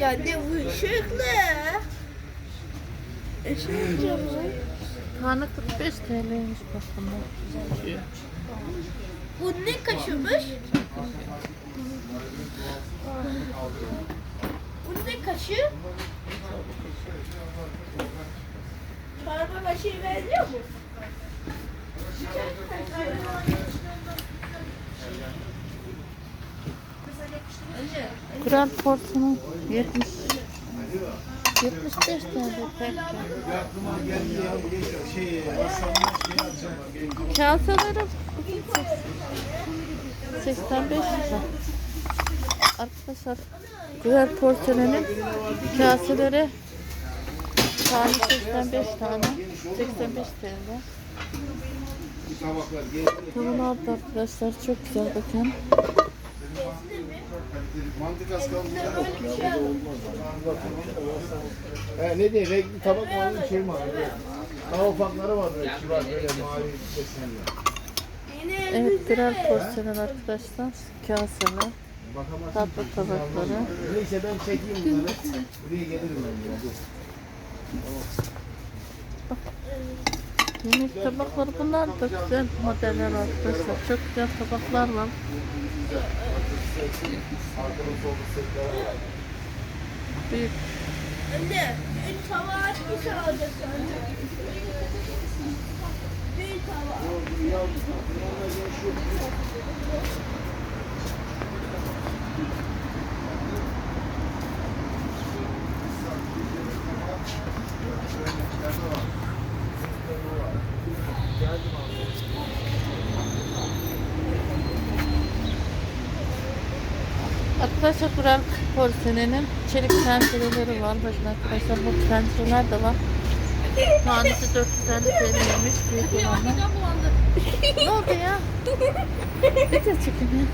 Ya ne bu ışıklı. Işıklı mı? Tane 45 TL'ymiş bakın bu. Bu ne kaşımış? Bu ne kaşı? Çorba kaşığı benziyor mu? Anne, Grand porsiyonu 70. 75 TL tek. Aklıma geldi ya bu şey WhatsApp'tan şey alacağım. Kaseleri 85 lira. Arkadaşlar güzel porsiyonelin kaseleri tane 85 tane 85 TL. Da arkadaşlar çok güzel bakın. Mantık az kaldı. Yok ya bu da olmaz. He ne diye renkli tabak mı aldın şey mi aldın? Daha ufakları var böyle kibar böyle mavi desenli. yine Evet birer porsiyon arkadaşlar. Kaseler, tatlı tabakları. Neyse ben çekeyim bunları. Buraya gelirim ben ya. Dur. Yemek tabakları bunlar da güzel modeller arkadaşlar. Çok güzel tabaklar var. Büyük Anne, bir tava alacaksın anne. Bir tava. Arkadaşlar Kur'an porsiyonelin çelik tencereleri var. Bakın arkadaşlar bu tencereler de var. Tanesi 450 TL'ymiş büyük olanlar. ne oldu ya? Bir de çekin ya.